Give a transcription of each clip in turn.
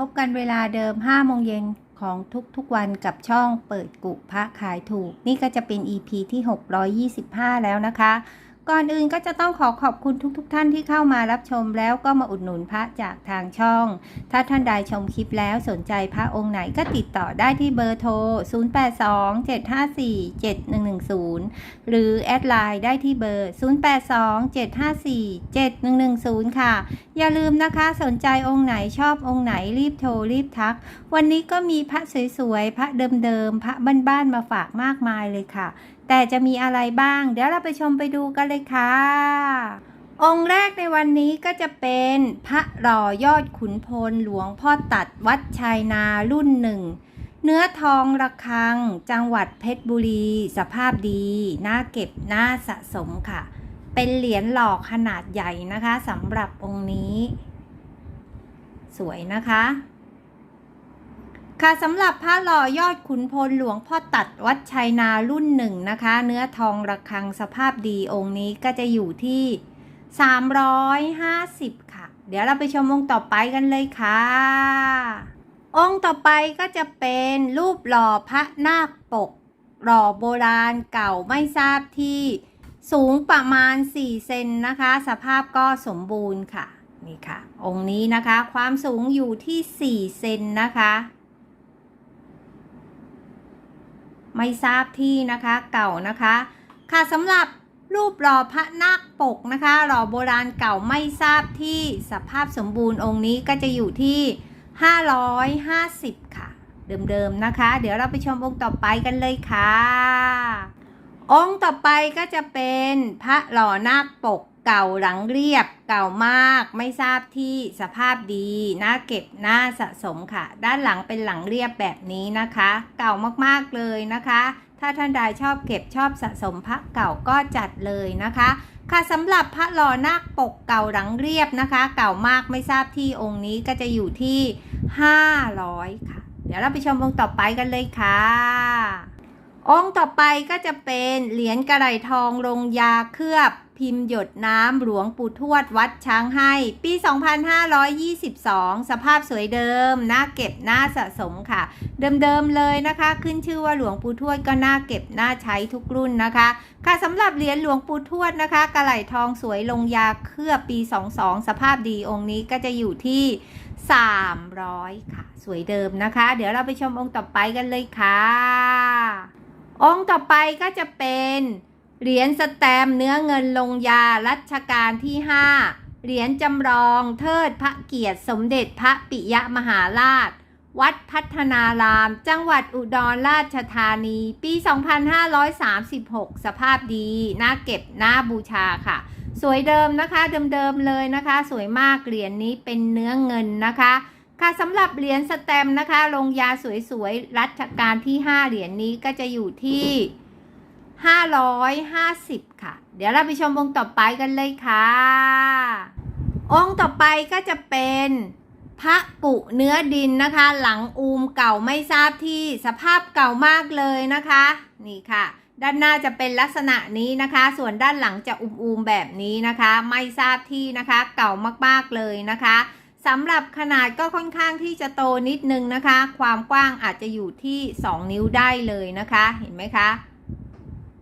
พบกันเวลาเดิม5โมงเย็นของทุกๆวันกับช่องเปิดกุพระขายถูก นี่ก็จะเป็น EP ที่ 625 แล้วนะคะ ก่อนอื่นก็จะต้องขอขอบคุณทุกๆทท่านที่เข้ามารับชมแล้วก็มาอุดหนุนพระจากทางช่อง ถ้าท่านใดชมคลิปแล้วสนใจพระองค์ไหนก็ติดต่อได้ที่เบอร์โทร 0827547110 หรือแอดไลน์ได้ที่เบอร์ 0827547110 ค่ะ อย่าลืมนะคะสนใจองค์ไหนชอบองค์ไหนรีบโทรรีบทัก วันนี้ก็มีพระสวยๆ พระเดิมๆ พระบ้านๆ มาฝากมากมายเลยค่ะ แต่จะมีอะไรบ้าง เดี๋ยวเราไปชมไปดูกันเลยค่ะ องค์แรกในวันนี้ก็จะเป็นพระหล่อยอดขุนพลหลวงพ่อตัดวัดชัยนารุ่นหนึ่ง เนื้อทองระฆัง จังหวัดเพชรบุรี สภาพดี น่าเก็บ น่าสะสมค่ะ เป็นเหรียญหลอกขนาดใหญ่นะคะสำหรับองค์นี้ สวยนะคะ ค่ะสำหรับพระหล่อยอดขุนพลหลวงพ่อตัดวัดชัยนารุ่นหนึ่งนะคะ เนื้อทองระฆังสภาพดีองค์นี้ก็จะอยู่ที่ 350 ค่ะ เดี๋ยวเราไปชมองค์ต่อไปกันเลยค่ะ องค์ต่อไปก็จะเป็นรูปหล่อพระนาคปก หล่อโบราณเก่าไม่ทราบที่สูงประมาณ 4 เซนนะคะ สภาพก็สมบูรณ์ค่ะ นี่ค่ะ องค์นี้นะคะ ความสูงอยู่ที่ 4 เซนนะคะ ไม่ทราบที่นะคะเก่านะคะ ค่ะสำหรับรูปหล่อพระนาคปกนะคะหล่อโบราณเก่าไม่ทราบที่สภาพสมบูรณ์องค์นี้ก็จะอยู่ที่ 550 ค่ะ เดิมๆนะคะ เดี๋ยวเราไปชมองค์ต่อไปกันเลยค่ะ องค์ต่อไปก็จะเป็นพระหล่อนาคปก เก่าหลังเรียบเก่ามากไม่ทราบที่สภาพดีน่าเก็บน่าสะสมค่ะ ด้านหลังเป็นหลังเรียบแบบนี้นะคะ เก่ามากๆเลยนะคะ ถ้าท่านใดชอบเก็บชอบสะสมพระเก่าก็จัดเลยนะคะ ค่ะสำหรับพระหล่อนาคปกเก่าหลังเรียบนะคะ เก่ามากไม่ทราบที่องค์นี้ก็จะอยู่ที่ 500 ค่ะ เดี๋ยวเราไปชมองค์ต่อไปกันเลยค่ะองค์ต่อไปก็จะเป็นเหรียญกระไรทองลงยาเคลือบ พิมพ์หยดน้ำหลวงปู่ทวดวัดช้างให้ ปี 2522 สภาพสวยเดิมน่าเก็บน่าสะสมค่ะ เดิมๆเลยนะคะ ขึ้นชื่อว่าหลวงปู่ทวดก็น่าเก็บน่าใช้ทุกรุ่นนะคะ ค่ะสำหรับเหรียญหลวงปู่ทวดนะคะกระไหลทองสวยลงยาเคลือบปี 22 สภาพดีองค์นี้ก็จะอยู่ที่ 300 ค่ะ สวยเดิมนะคะ เดี๋ยวเราไปชมองค์ต่อไปกันเลยค่ะ องค์ต่อไปก็จะเป็น เหรียญสแตมเนื้อเงินลงยารัชกาลที่ 5 เหรียญจำลองเทิดพระเกียรติสมเด็จพระปิยมหาราช วัดพัฒนาราม จังหวัดอุดรราชธานี ปี 2536 สภาพดีน่าเก็บน่าบูชาค่ะ สวยเดิมนะคะเดิมๆเลยนะคะ สวยมากเหรียญนี้เป็นเนื้อเงินนะคะค่ะสำหรับเหรียญสแตมนะคะลงยาสวยๆรัชกาลที่ 5 เหรียญนี้ก็จะอยู่ที่ 550 ค่ะ เดี๋ยวเราไปชมองค์ต่อไปกันเลยค่ะ องค์ต่อไปก็จะเป็นพระกุเนื้อดินนะคะ หลังอูมเก่าไม่ทราบที่สภาพเก่ามากเลยนะคะ นี่ค่ะ ด้านหน้าจะเป็นลักษณะนี้นะคะ ส่วนด้านหลังจะอุมๆแบบนี้นะคะ ไม่ทราบที่นะคะ เก่ามากๆเลยนะคะสำหรับขนาดก็ค่อนข้างที่จะโตนิดนึงนะคะ ความกว้างอาจจะอยู่ที่ 2 นิ้วได้เลยนะคะ เห็นไหมคะ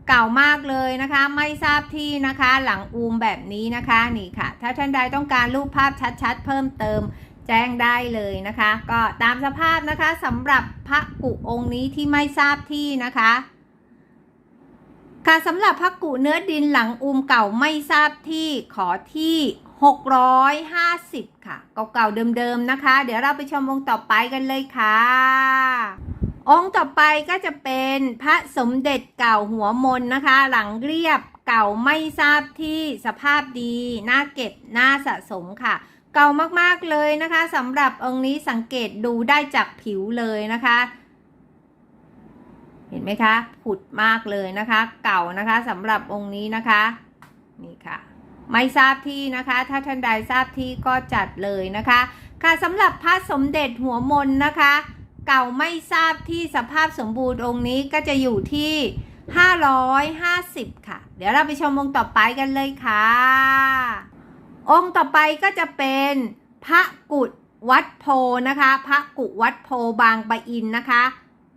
เก่ามากเลยนะคะ ไม่ทราบที่นะคะ หลังอูมแบบนี้นะคะนี่ค่ะ ถ้าท่านใดต้องการรูปภาพชัดๆ เพิ่มเติมแจ้งได้เลยนะคะ ก็ตามสภาพนะคะสำหรับพระกุองค์นี้ที่ไม่ทราบที่นะคะค่ะสำหรับพระกุเนื้อดินหลังอูมเก่าไม่ทราบที่ขอที่ 650 ค่ะ เก่าๆเดิมๆนะคะ เดี๋ยวเราไปชมองต่อไปกันเลยค่ะ องค์ต่อไปก็จะเป็นพระสมเด็จเก่าหัวมนนะคะ หลังเรียบเก่าไม่ทราบที่สภาพดีน่าเก็บน่าสะสมค่ะ เก่ามากๆเลยนะคะสำหรับองค์นี้สังเกตดูได้จากผิวเลยนะคะ เห็นไหมคะผุดมากเลยนะคะ เก่านะคะสำหรับองค์นี้นะคะนี่ค่ะ ไม่ทราบที่นะคะ ถ้าท่านใดทราบที่ก็จัดเลยนะคะ ค่ะสำหรับพระสมเด็จหัวมนนะคะ เก่าไม่ทราบที่สภาพสมบูรณ์องค์นี้ก็จะอยู่ที่ 550 ค่ะ เดี๋ยวเราไปชมองค์ต่อไปกันเลยค่ะ องค์ต่อไปก็จะเป็นพระกุฎวัดโพนะคะ พระกุวัดโพบางปะอินนะคะ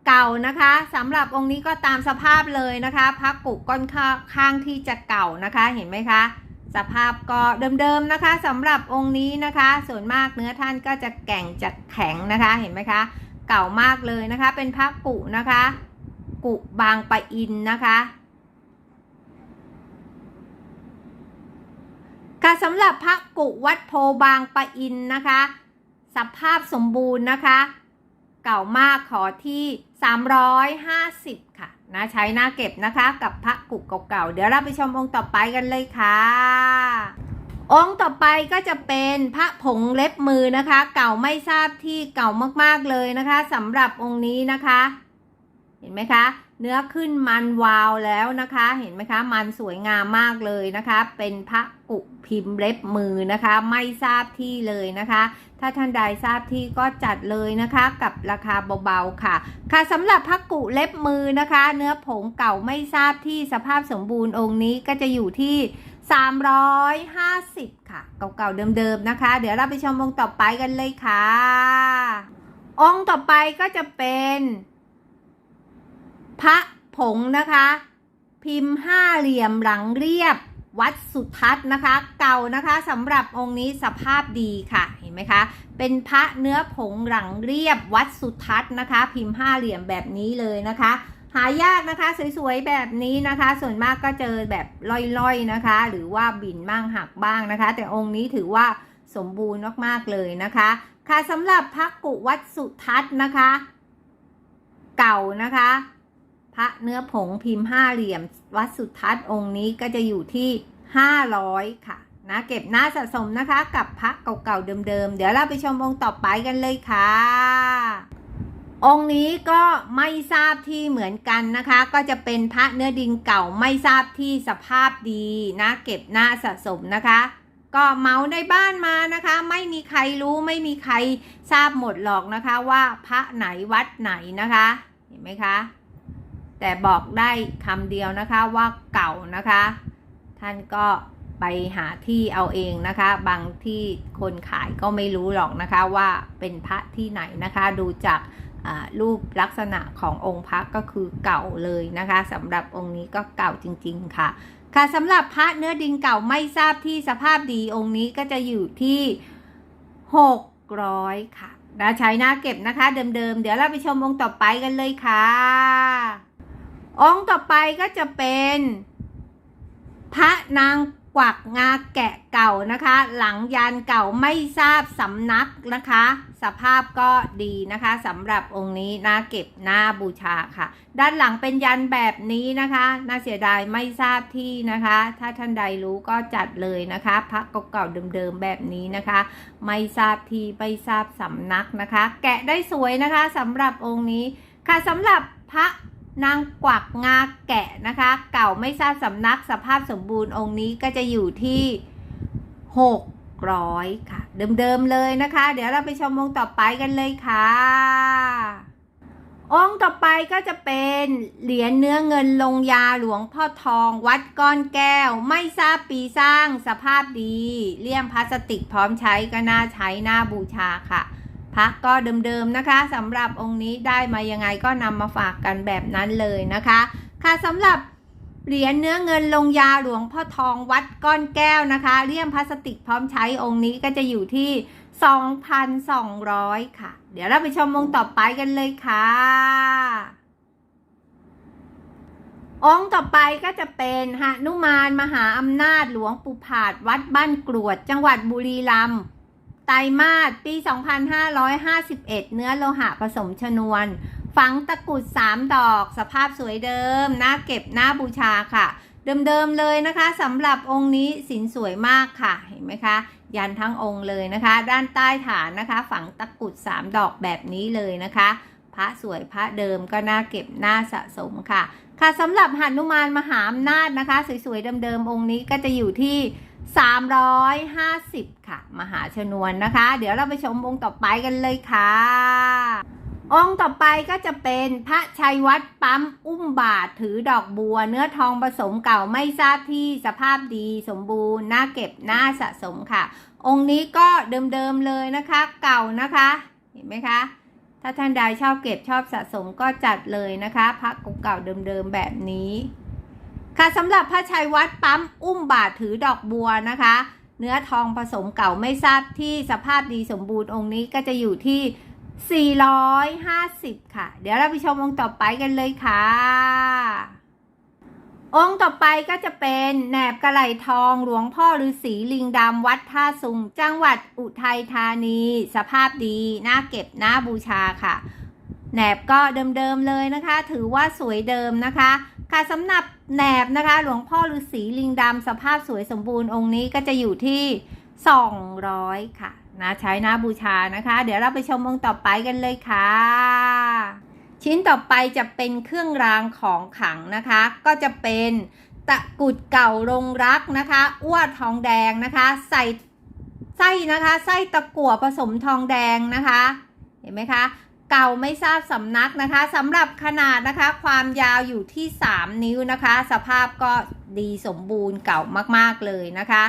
เก่านะคะสำหรับองค์นี้ก็ตามสภาพเลยนะคะ พระกุก้อนข้างที่จะเก่านะคะเห็นไหมคะสภาพก็เดิมๆนะคะสำหรับองค์นี้นะคะ ส่วนมากเนื้อท่านก็จะแก่งจะแข็งนะคะเห็นไหมคะ เก่ามากเลยนะคะ เป็นพระกุนะคะ กุบางปะอินนะคะค่ะสำหรับพระกุวัดโพบางปะอินนะคะ สภาพสมบูรณ์นะคะ เก่ามากขอที่ 350 ค่ะนะใช้หน้าเก็บนะคะ กับพระกุเก่าๆเดี๋ยวเราไปชมองค์ต่อไปกันเลยค่ะ องค์ต่อไปก็จะเป็นพระผงเล็บมือนะคะ เก่าไม่ทราบที่เก่ามากๆเลยนะคะสำหรับองค์นี้นะคะ เห็นไหมคะ เนื้อขึ้นมันวาวแล้วนะคะ เห็นไหมคะ มันสวยงามมากเลยนะคะ เป็นพระกุพิมพ์เล็บมือนะคะ ไม่ทราบที่เลยนะคะ ถ้าท่านใดทราบที่ก็จัดเลยนะคะ กับราคาเบาๆค่ะ ค่ะสำหรับพระกุเล็บมือนะคะ เนื้อผงเก่าไม่ทราบที่สภาพสมบูรณ์องค์นี้ก็จะอยู่ที่ 350 ค่ะ เก่าๆเดิมๆนะคะ เดี๋ยวเราไปชมองค์ต่อไปกันเลยค่ะ องค์ต่อไปก็จะเป็น พระผงนะคะ พิมพ์ห้าเหลี่ยมหลังเรียบวัดสุทัศน์นะคะ เก่านะคะสำหรับองค์นี้สภาพดีค่ะเห็นไหมคะ เป็นพระเนื้อผงหลังเรียบวัดสุทัศน์นะคะ พิมพ์ห้าเหลี่ยมแบบนี้เลยนะคะ หายากนะคะสวยๆแบบนี้นะคะ ส่วนมากก็เจอแบบล่อยๆนะคะ หรือว่าบินบ้างหักบ้างนะคะ แต่องค์นี้ถือว่าสมบูรณ์มากๆเลยนะคะ ค่ะสำหรับพระกุวัดสุทัศน์นะคะ เก่านะคะ พระเนื้อผงพิมพ์ห้าเหลี่ยม วัดสุทัศน์องค์นี้ก็จะอยู่ที่500ค่ะนะเก็บหน้าสะสมนะคะกับพระเก่าๆเดิมๆ เดี๋ยวเราไปชมองค์ต่อไปกันเลยค่ะ องค์นี้ก็ไม่ทราบที่เหมือนกันนะคะ ก็จะเป็นพระเนื้อดินเก่าไม่ทราบที่สภาพดีนะเก็บหน้าสะสมนะคะ ก็เมาในบ้านมานะคะ ไม่มีใครรู้ไม่มีใครทราบหมดหรอกนะคะว่าพระไหนวัดไหนนะคะ เห็นไหมคะ แต่บอกได้คำเดียวนะคะว่าเก่านะคะ ท่านก็ไปหาที่เอาเองนะคะ บางที่คนขายก็ไม่รู้หรอกนะคะว่าเป็นพระที่ไหนนะคะ ดูจาก รูปลักษณะขององค์พระก็คือเก่าเลยนะคะสำหรับองค์นี้ก็เก่าจริง ๆ ค่ะ ค่ะสำหรับพระเนื้อดินเก่าไม่ทราบที่สภาพดีองค์นี้ก็จะอยู่ที่ 600 ค่ะนะใช้หน้าเก็บนะคะเดิมๆ เดี๋ยวเราไปชมองค์ต่อไปกันเลยค่ะ องค์ต่อไปก็จะเป็น พระนาง กวักงาแกะเก่านะคะ หลังยานเก่าไม่ทราบสำนักนะคะ สภาพก็ดีนะคะสำหรับองค์นี้น่าเก็บน่าบูชาค่ะ ด้านหลังเป็นยันแบบนี้นะคะน่าเสียดายไม่ทราบที่นะคะ ถ้าท่านใดรู้ก็จัดเลยนะคะพระเก่าๆเดิมๆแบบนี้นะคะ ไม่ทราบที่ไม่ทราบสำนักนะคะ แกะได้สวยนะคะสำหรับองค์นี้ค่ะสำหรับพระ นางกวักงาแกะนะคะ เก่าไม่ทราบสำนักสภาพสมบูรณ์องค์นี้ก็จะอยู่ที่ 600 ค่ะ เดิมๆเลยนะคะ เดี๋ยวเราไปชมองค์ต่อไปกันเลยค่ะ องค์ต่อไปก็จะเป็นเหรียญเนื้อเงินลงยาหลวงพ่อทองวัดก้อนแก้ว ไม่ทราบปีสร้างสภาพดีเลี่ยมพลาสติกพร้อมใช้ก็น่าใช้น่าบูชาค่ะ พระก็เดิมๆนะคะสำหรับองค์นี้ได้มายังไงก็นำมาฝากกันแบบนั้นเลยนะคะ ค่ะสำหรับเหรียญเนื้อเงินลงยาหลวงพ่อทองวัดก้อนแก้วนะคะเลี่ยมพลาสติกพร้อมใช้องค์นี้ก็จะอยู่ที่ 2,200 ค่ะ เดี๋ยวเราไปชมองค์ต่อไปกันเลยค่ะ องค์ต่อไปก็จะเป็นหนุมานมหาอำนาจหลวงปู่ผาดวัดบ้านกรวด จังหวัดบุรีรัมย์ ไตรมาสปี 2551 เนื้อโลหะผสมชนวน ฝังตะกรุด 3 ดอก สภาพสวยเดิม น่าเก็บน่าบูชาค่ะ เดิมๆเลยนะคะสำหรับองค์นี้สินสวยมากค่ะ เห็นไหมคะ ยันทั้งองค์เลยนะคะ ด้านใต้ฐานนะคะ ฝังตะกรุด 3 ดอกแบบนี้เลยนะคะ พระสวยพระเดิมก็น่าเก็บน่าสะสมค่ะ ค่ะสำหรับหนุมานมหาอำนาจนะคะ สวยๆเดิมๆองค์นี้ก็จะอยู่ที่ 350 ค่ะ มหาชนวนนะคะ เดี๋ยวเราไปชมองค์ต่อไปกันเลยค่ะ องค์ต่อไปก็จะเป็นพระชัยวัดปั๊มอุ้มบาทถือดอกบัว เนื้อทองผสมเก่าไม่ทราบที่สภาพดีสมบูรณ์น่าเก็บน่าสะสมค่ะ องค์นี้ก็เดิมๆเลยนะคะ เก่านะคะ เห็นไหมคะ ถ้าท่านใดชอบเก็บชอบสะสมก็จัดเลยนะคะพระเก่าๆเดิมๆแบบนี้ ค่ะสำหรับพระชัยวัดปั๊มอุ้มบาทถือดอกบัวนะคะ เนื้อทองผสมเก่าไม่ทราบที่สภาพดีสมบูรณ์องค์นี้ก็จะอยู่ที่ 450 ค่ะ เดี๋ยวเราไปชมองค์ต่อไปกันเลยค่ะ องค์ต่อไปก็จะเป็นแหนบกระไหลทองหลวงพ่อฤาษีลิงดำวัดท่าสุง จังหวัดอุทัยธานี สภาพดีน่าเก็บน่าบูชาค่ะแหนบก็เดิมๆเลยนะคะ ถือว่าสวยเดิมนะคะ ค่ะสำหรับแหนบนะคะ หลวงพ่อฤาษีลิงดำสภาพสวยสมบูรณ์องค์นี้ก็จะอยู่ที่ 200 ค่ะนะใช้หน้าบูชานะคะ เดี๋ยวเราไปชมองค์ต่อไปกันเลยค่ะ ชิ้นต่อไปจะเป็นเครื่องรางของขังนะคะ ก็จะเป็นตะกุดเก่ารงรักนะคะอ้วทองแดงนะคะ ใส่ไส้นะคะไส้ตะกั่วผสมทองแดงนะคะ เห็นไหมคะ เก่าไม่ทราบสำนักนะคะสำหรับขนาดนะคะ ความยาวอยู่ที่ 3 นิ้วนะคะ สภาพก็ดีสมบูรณ์เก่ามากๆเลยนะคะ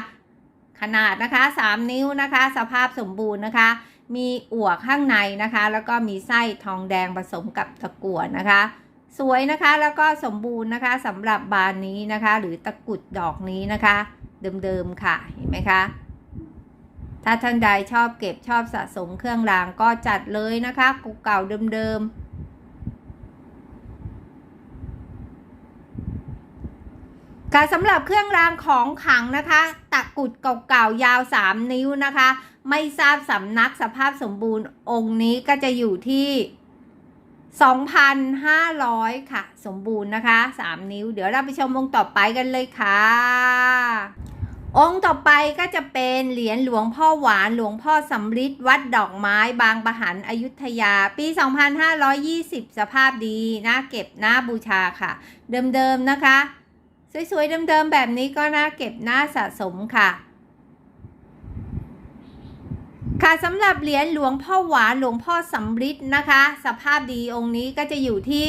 ขนาดนะคะ 3 นิ้วนะคะ สภาพสมบูรณ์นะคะ มีอั่วข้างในนะคะ แล้วก็มีไส้ทองแดงผสมกับตะกั่วนะคะ สวยนะคะแล้วก็สมบูรณ์นะคะสำหรับบานนี้นะคะ หรือตะกุดดอกนี้นะคะ เดิมๆค่ะเห็นไหมคะ ถ้าท่านใดชอบเก็บชอบสะสมเครื่องรางก็จัดเลยนะคะเก่าเดิมๆค่ะสำหรับเครื่องรางของขังนะคะ ตะกุดเก่าๆยาว 3 นิ้วนะคะ ไม่ทราบสำนักสภาพสมบูรณ์องค์นี้ก็จะอยู่ที่2,500 ค่ะ สมบูรณ์นะคะ 3 นิ้ว เดี๋ยวเราไปชมองต่อไปกันเลยค่ะ องค์ต่อไปก็จะเป็นเหรียญหลวงพ่อหวานหลวงพ่อสำริดวัดดอกไม้บางประหันอยุธยา ปี 2520 สภาพดีน่าเก็บน่าบูชาค่ะ เดิมๆนะคะ สวยๆเดิมๆแบบนี้ก็น่าเก็บน่าสะสมค่ะค่ะสำหรับเหรียญหลวงพ่อหวานหลวงพ่อสำริดนะคะ สภาพดีองค์นี้ก็จะอยู่ที่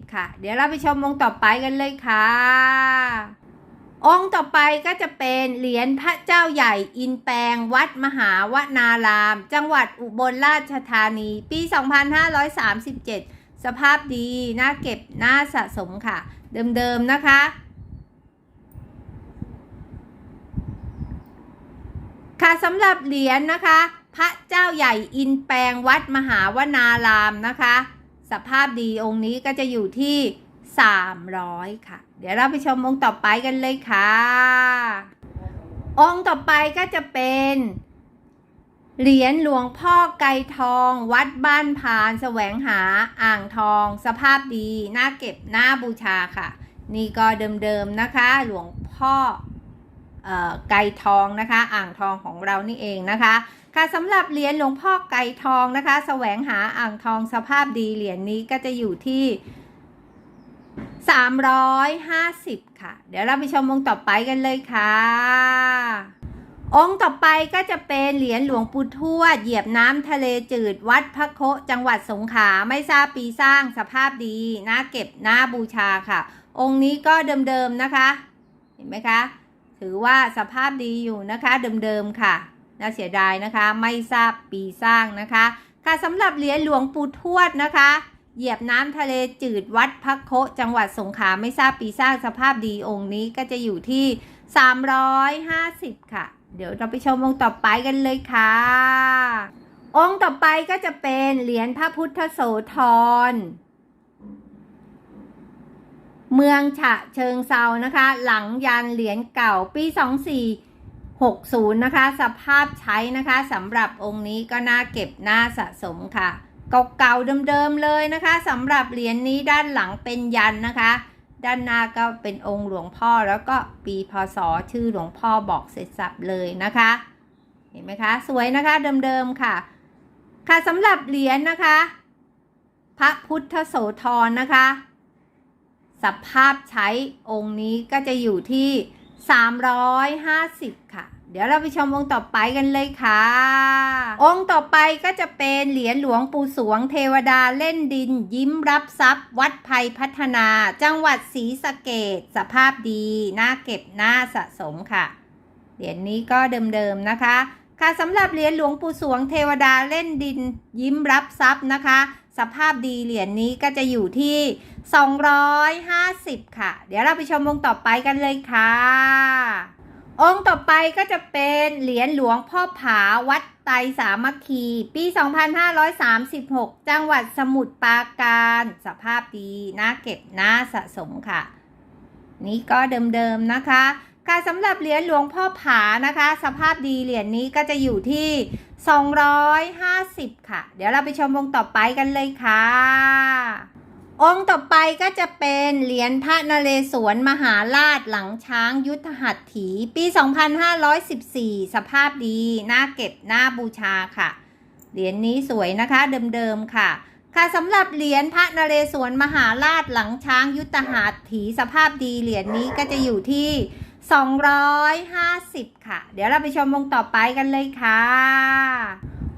250 ค่ะ เดี๋ยวเราไปชมองค์ต่อไปกันเลยค่ะ องค์ต่อไปก็จะเป็นเหรียญพระเจ้าใหญ่อินแปลงวัดมหาวนาราม จังหวัดอุบลราชธานี ปี 2537 สภาพดีน่าเก็บน่าสะสมค่ะ เดิมๆนะคะ ค่ะสำหรับเหรียญนะคะ พระเจ้าใหญ่อินแปลงวัดมหาวนารามนะคะ สภาพดีองค์นี้ก็จะอยู่ที่ 300 ค่ะ ดี๋ยวเราไปชมองค์ต่อไปกันเลยค่ะ องค์ต่อไปก็จะเป็น เหรียญหลวงพ่อไกรทอง วัดบ้านพานแสวงหาอ่างทอง สภาพดีน่าเก็บน่าบูชาค่ะ นี่ก็เดิมๆนะคะ หลวงพ่อออไก่ทองนะคะ อ่างทองของเรานี่เองนะคะ ค่ะสำหรับเหรียญหลวงพ่อไก่ทองนะคะ แสวงหาอ่างทองสภาพดีเหรียญนี้ก็จะอยู่ที่ 350 ค่ะ เดี๋ยวเราไปชมองค์ต่อไปกันเลยค่ะ องค์ต่อไปก็จะเป็นเหรียญหลวงปู่ทวด เหยียบน้ำทะเลจืดวัดพระโคจังหวัดสงขลาไม่ทราบปีสร้างสภาพดีน่าเก็บน่าบูชาค่ะ องค์นี้ก็เดิมๆนะคะ เห็นไหมคะ ถือว่าสภาพดีอยู่นะคะ เดิมๆค่ะน่าเสียดายนะคะ ไม่ทราบปีสร้างนะคะ ค่ะสำหรับเหรียญหลวงปู่ทวดนะคะ เหยียบน้ำทะเลจืดวัดพระโคจังหวัดสงขลาไม่ทราบปีสร้างสภาพดีองค์นี้ก็จะอยู่ที่ 350 ค่ะ เดี๋ยวเราไปชมองค์ต่อไปกันเลยค่ะ องค์ต่อไปก็จะเป็นเหรียญพระพุทธโสธรเมืองฉะเชิงเซานะคะ หลังยันเหรียญเก่าปี 2460 นะคะ สภาพใช้นะคะสำหรับองค์นี้ก็น่าเก็บน่าสะสมค่ะ เก่าๆเดิมๆเลยนะคะสำหรับเหรียญนี้ด้านหลังเป็นยันนะคะ ด้านหน้าก็เป็นองค์หลวงพ่อแล้วก็ปีพศชื่อหลวงพ่อบอกเสร็จสับเลยนะคะ เห็นไหมคะ สวยนะคะเดิมๆค่ะ ค่ะสำหรับเหรียญนะคะ พระพุทธโสธรนะคะ สภาพใช้องค์นี้ก็จะอยู่ที่ 350 ค่ะ เดี๋ยวเราไปชมองค์ต่อไปกันเลยค่ะ องค์ต่อไปก็จะเป็นเหรียญหลวงปู่สวงเทวดาเล่นดิน ยิ้มรับทรัพย์ วัดภัยพัฒนา จังหวัดศรีสะเกดสภาพดีน่าเก็บน่าสะสมค่ะ เหรียญนี้ก็เดิมๆนะคะ ค่ะสำหรับเหรียญหลวงปู่สวงเทวดาเล่นดิน ยิ้มรับทรัพย์นะคะ สภาพดีเหรียญนี้ก็จะอยู่ที่ 250 ค่ะ เดี๋ยวเราไปชมองค์ต่อไปกันเลยค่ะ องค์ต่อไปก็จะเป็นเหรียญหลวงพ่อผาวัดไตรสามัคคี ปี 2536 จังหวัดสมุทรปราการ สภาพดีน่าเก็บน่าสะสมค่ะ นี่ก็เดิมๆนะคะ ค่ะสำหรับเหรียญหลวงพ่อผานะคะ สภาพดีเหรียญนี้ก็จะอยู่ที่ 250 ค่ะ เดี๋ยวเราไปชมองค์ต่อไปกันเลยค่ะ องค์ต่อไปก็จะเป็นเหรียญพระนเรศวรมหาราชหลังช้างยุทธหัตถี ปี 2514 สภาพดีน่าเก็บน่าบูชาค่ะ เหรียญนี้สวยนะคะเดิมๆค่ะ ค่ะสำหรับเหรียญพระนเรศวรมหาราชหลังช้างยุทธหัตถี สภาพดีเหรียญนี้ก็จะอยู่ที่ 250 ค่ะ เดี๋ยวเราไปชมองค์ต่อไปกันเลยค่ะ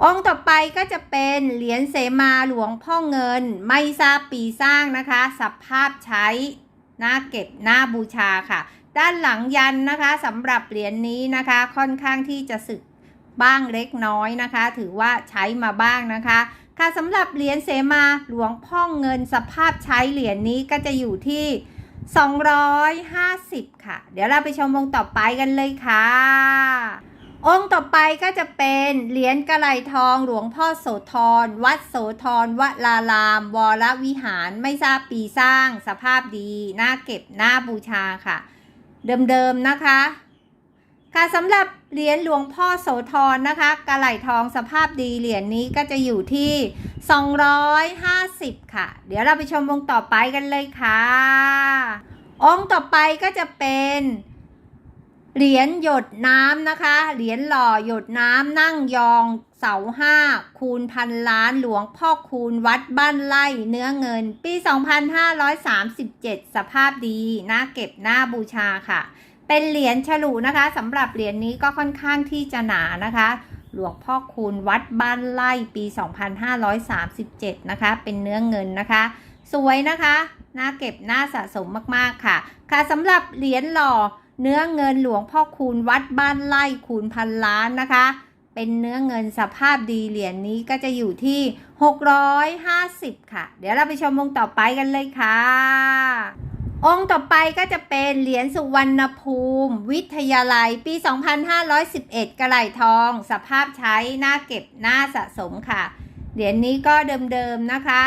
องค์ต่อไปก็จะเป็นเหรียญเสมาหลวงพ่อเงิน ไม่ทราบปีสร้างนะคะ สภาพใช้หน่าเก็บหน่าบูชาค่ะ ด้านหลังยันนะคะสำหรับเหรียญนี้นะคะ ค่อนข้างที่จะสึกบ้างเล็กน้อยนะคะ ถือว่าใช้มาบ้างนะคะ ค่ะสำหรับเหรียญเสมาหลวงพ่อเงิน สภาพใช้เหรียญนี้ก็จะอยู่ที่ 250 ค่ะ เดี๋ยวเราไปชมวงต่อไปกันเลยค่ะ องค์ต่อไปก็จะเป็นเหรียญกระไหลทองหลวงพ่อโสธร วัดโสธรวลาราม วรวิหารไม่ทราบปีสร้าง สภาพดีน่าเก็บน่าบูชาค่ะ เดิมๆนะคะ ค่ะสำหรับเหรียญหลวงพ่อโสธรนะคะกระไหลทองสภาพดีเหรียญนี้ก็จะอยู่ที่ 250 ค่ะ เดี๋ยวเราไปชมวงค์ต่อไปกันเลยค่ะ องค์ต่อไปก็จะเป็น เหรียญหยดน้ำนะคะ เหรียญหล่อหยดน้ำนั่งยองเสาห้าคูณพันล้านหลวงพ่อคูณวัดบ้านไร่เนื้อเงิน ปี 2537 สภาพดีน่าเก็บน่าบูชาค่ะ เป็นเหรียญฉลุนะคะสำหรับเหรียญนี้ก็ค่อนข้างที่จะหนานะคะ หลวงพ่อคูณวัดบ้านไร่ปี 2537 นะคะ เป็นเนื้อเงินนะคะ สวยนะคะน่าเก็บน่าสะสมมากๆค่ะ ค่ะสำหรับเหรียญหล่อ เนื้อเงินหลวงพ่อคูณวัดบ้านไร่คูณพันล้านนะคะ เป็นเนื้อเงินสภาพดีเหรียญนี้ก็จะอยู่ที่ 650 ค่ะ เดี๋ยวเราไปชมวงค์ต่อไปกันเลยค่ะ องค์ต่อไปก็จะเป็นเหรียญสุวรรณภูมิ วิทยาลัยปี 2511 กระไหลทอง สภาพใช้หน่าเก็บหน่าสะสมค่ะ เหรียญนี้ก็เดิมๆนะคะ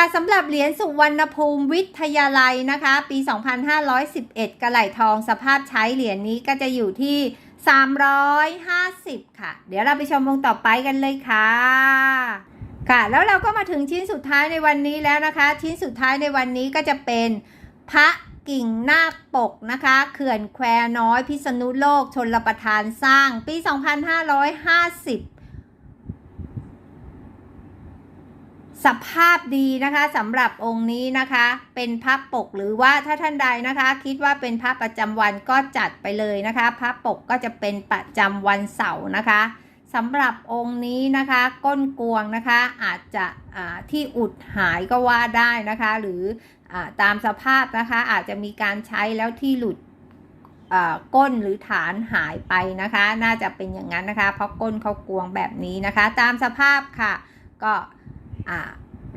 ค่ะสำหรับเหรียญสุวรรณภูมิวิทยาลัยนะคะ ปี 2511 กระไหลทองสภาพใช้เหรียญนี้ก็จะอยู่ที่ 350 ค่ะ เดี๋ยวเราไปชมวงต่อไปกันเลยค่ะ ค่ะ แล้วเราก็มาถึงชิ้นสุดท้ายในวันนี้แล้วนะคะ ชิ้นสุดท้ายในวันนี้ก็จะเป็นพระกิ่งนาคปกนะคะ เขื่อนแควน้อยพิษณุโลกชนรประทานสร้างปี 2550 สภาพดีนะคะสำหรับองค์นี้นะคะ เป็นพระปกหรือว่าถ้าท่านใดนะคะ คิดว่าเป็นพระประจำวันก็จัดไปเลยนะคะพระปกก็จะเป็นประจำวันเสาร์นะคะสำหรับองค์นี้นะคะ ก้นกวงนะคะอาจจะที่อุดหายก็ว่าได้นะคะ หรืออตามสภาพนะคะอาจจะมีการใช้แล้วที่หลุดก้นหรือฐานหายไปนะคะ น่าจะเป็นอย่างนั้นนะคะ เพราะก้นเขากวงแบบนี้นะคะ ตามสภาพค่ะ ก็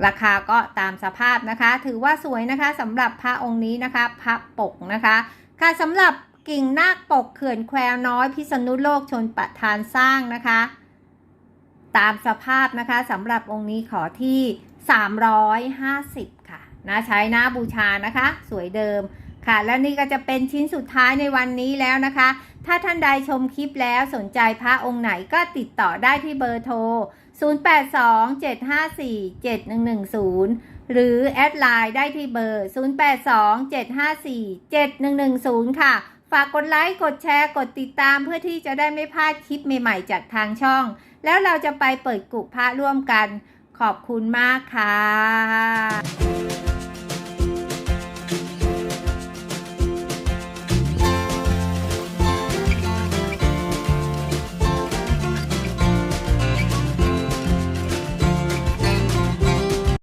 ราคาก็ตามสภาพนะคะ ถือว่าสวยนะคะสำหรับพระองค์นี้นะคะ พระปกนะคะค่ะสำหรับกิ่งนาคปกเขื่อนแควน้อยพิษณุโลกชนประทานสร้างนะคะ ตามสภาพนะคะสำหรับองค์นี้ขอที่ 350 ค่ะนะใช้หน้าบูชานะคะ สวยเดิม ค่ะ และนี่ก็จะเป็นชิ้นสุดท้ายในวันนี้แล้วนะคะ ถ้าท่านใดชมคลิปแล้วสนใจพระองค์ไหนก็ติดต่อได้ที่เบอร์โทร 0827547110 หรือแอดไลน์ได้ที่เบอร์ 0827547110 ค่ะ ฝากกดไลค์ กดแชร์ กดติดตามเพื่อที่จะได้ไม่พลาดคลิปใหม่ๆจากทางช่อง แล้วเราจะไปเปิดกุพระร่วมกัน ขอบคุณมากค่ะ